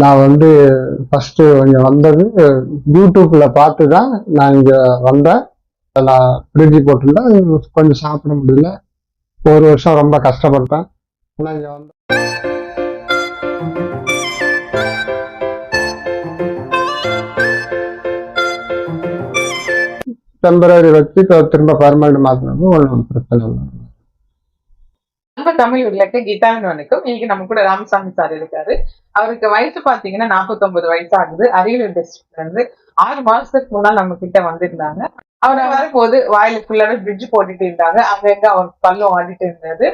நான் வந்து ஃபஸ்ட்டு கொஞ்சம் வந்தது யூடியூப்பில் பார்த்து தான் நான் இங்கே வந்தேன். நான் பிரிட்ஜி போட்டிருந்தேன் கொஞ்சம் சாப்பிட முடியல. ஒரு வருஷம் ரொம்ப கஷ்டப்பட்டேன். ஆனால் இங்கே வந்து டெம்பரரி வச்சு திரும்ப பர்மனெண்ட் மாற்றினது ஒன்றும் பிரச்சனை இல்லை. நம்ம தமிழ் உள்ளக்க கீதாவின் வணக்கம். இன்னைக்கு நம்ம கூட ராமசாமி சார் இருக்காரு. அவருக்கு வயசு பாத்தீங்கன்னா 49 வயசு ஆகுது அரியலூர் டிஸ்ட்ரிக்ட்ல இருந்து ஆறு மாசத்துக்கு முன்னால் நம்ம கிட்ட வந்திருந்தாங்க. அவர் வரும்போது வாயில ஃபுல்லாவே பிரிட்ஜ் போட்டுட்டு இருந்தாங்க. அங்கங்க அவர் பல்லும் ஆடிட்டு இருந்தது.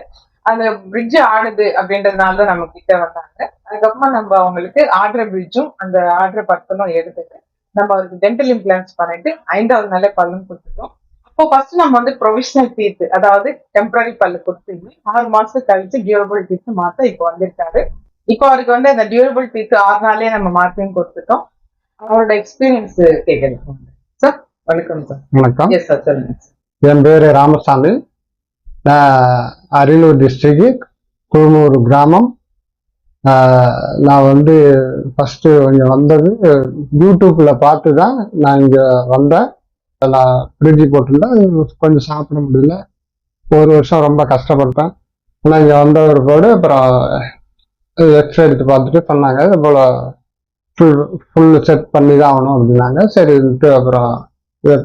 அந்த பிரிட்ஜ் ஆடுது அப்படின்றதுனால தான் நம்ம கிட்ட வந்தாங்க. அதுக்கப்புறமா நம்ம அவங்களுக்கு ஆடுற பிரிட்ஜும் அந்த ஆடுற பற்களும் எடுத்துட்டு நம்ம அவருக்கு டென்டல் இம்ப்ளான்ஸ் பண்ணிட்டு ஐந்தாவது நாளே பல்லும் கொடுத்துட்டோம். அப்போ ஃபர்ஸ்ட் நம்ம வந்து ப்ரொவிஷனல் டீத் அதாவது டெம்பரரி பல்லு கொடுத்துருந்தோம் ஆறு மாசம் கழிச்சு டியூரபிள் டீத் மாத்த இப்போ வந்திருக்காரு இப்போ அவருக்கு வந்து அந்த டியூரபிள் டீத் ஆறு நாளே நம்ம மாத்தியும் கொடுத்துட்டோம் அவரோட எக்ஸ்பீரியன்ஸ் கேட்கணும் சார் வணக்கம் சார் வணக்கம் எஸ் சார் சொல்லுங்க என் பேர் ராமசாமி நான் அரியலூர் டிஸ்ட்ரிக்ட் குழுமூர் கிராமம் நான் வந்து ஃபஸ்ட்டு கொஞ்சம் வந்தது யூடியூப்பில் பார்த்து தான் நான் இங்கே வந்தேன் எல்லாம் பிரிட்ஜி போட்டிருந்தேன் கொஞ்சம் சாப்பிட முடியல. ஒரு வருஷம் ரொம்ப கஷ்டப்பட்டேன். ஆனால் இங்கே வந்த ஒரு போடு அப்புறம் எக்ஸ்ரே எடுத்து பார்த்துட்டு பண்ணாங்க இது போல் ஃபுல் ஃபுல் செட் பண்ணி தான் ஆகணும் அப்படின்னாங்க. சரின்ட்டு அப்புறம் இதை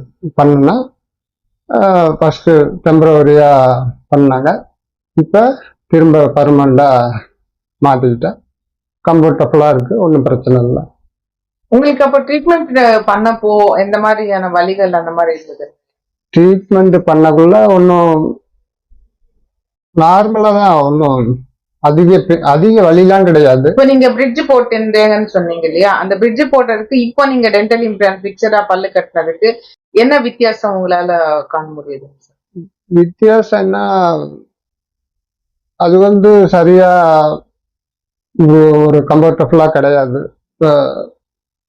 ஃபஸ்ட்டு டெம்பரவரியாக பண்ணாங்க. இப்போ திரும்ப பர்மனண்டாக மாற்றிக்கிட்டேன் கம்ஃபர்டபுளாக இருக்குது ஒன்றும் பிரச்சனை இல்லை. உங்களுக்கு அப்போ ட்ரீட்மெண்ட் பண்ணப்போ எந்த மாதிரியான வலிகள் அந்த மாதிரி இருந்தது? ட்ரீட்மெண்ட் பண்ணக்குள்ள ஒன்றும் நார்மலாக தான் ஒன்றும் அதிக அதிக வலிலாம் கிடையாது. இப்போ நீங்க பிரிட்ஜ் போட்டிருந்தீங்கன்னு சொன்னீங்க இல்லையா? அந்த பிரிட்ஜ் போட்டதுக்கு இப்போ நீங்க டென்டல் இம்ப்ளான் பிக்சரா பல்லு கட்டினதுக்கு என்ன வித்தியாசம் உங்களால காண முடியுது? வித்தியாசம் என்ன? அது வந்து சரியா ஒரு- கம்ஃபர்டபுளாக கிடையாது.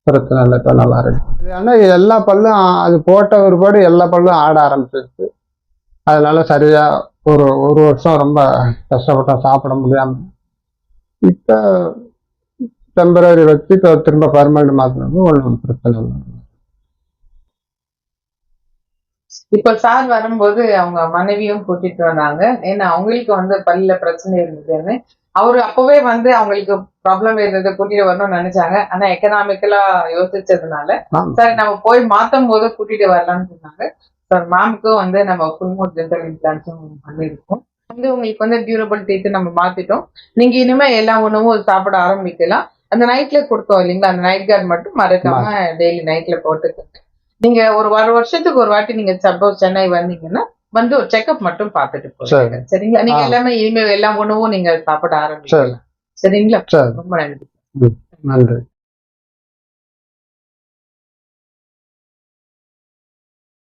பிரச்சனை இல்லை இப்போ நல்லா இருக்கு. ஆனால் எல்லா பல்லும் அது போட்ட ஒருபாடு எல்லா பல்லும் ஆட ஆரம்பிச்சிருச்சு. அதனால சரியா ஒரு ஒரு வருஷம் ரொம்ப கஷ்டப்பட்டோம் சாப்பிட முடியாம. இப்போ டெம்பரரி வச்சு இப்போ திரும்ப பர்மனெண்ட் மாற்றினது ஒன்றும் பிரச்சனை இல்லை. இப்ப சார் வரும்போது அவங்க மனைவியும் கூட்டிட்டு வந்தாங்க. ஏன்னா அவங்களுக்கு வந்து பல்ல பிரச்சனை இருந்ததுன்னு. அவரு அப்பவே வந்து அவங்களுக்கு ப்ராப்ளம் இருந்தது கூட்டிட்டு வரணும்னு நினைச்சாங்க. ஆனா எக்கனாமிக்கலா யோசிச்சதுனால. சரி நம்ம போய் மாத்தும் போது கூட்டிட்டு வரலாம்னு சொன்னாங்க. சார் மேம்க்கும் வந்து நம்ம ஃபுல்மோட் டென்டல் இம்ப்ளான்ஸும் பண்ணியிருக்கோம் வந்து உங்களுக்கு வந்து டியூரபிள் டீத்து நம்ம மாத்திட்டோம். நீங்க இனிமே எல்லா உணவும் சாப்பிட ஆரம்பிக்கலாம். அந்த நைட்ல கொடுத்தோம் இல்லைங்களா? அந்த நைட் கார்டு மட்டும் மறக்காம டெய்லி நைட்ல போட்டுக்கோங்க. நீங்க ஒரு ஒரு வருஷத்துக்கு ஒரு வாட்டி நீங்க சப்போஸ் சென்னை வந்தீங்கன்னா வந்து ஒரு செக்அப் மட்டும் பார்த்துட்டு போங்க. சரி. சரிங்களா? நீங்க. எல்லாமே இனிமே எல்லா உணவும் நீங்க சாப்பிட ஆரம்பிக்கலாம் சரிங்களா? சரி. ரொம்ப நன்றி. நன்றி.